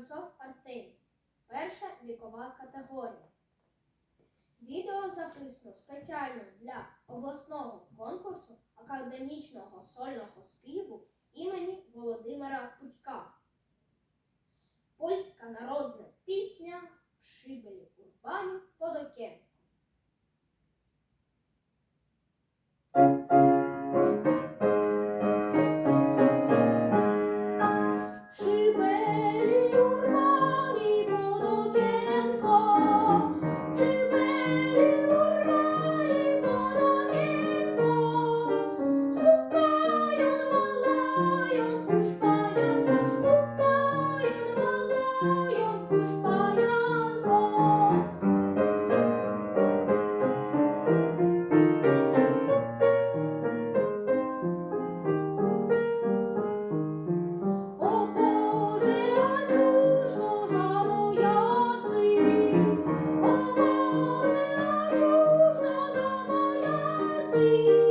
Воронцов Артем. Перша вікова категорія. Відео записано спеціально для обласного конкурсу академічного сольного співу імені Володимира Путька. Польська народна пісня в шибелі урбані you.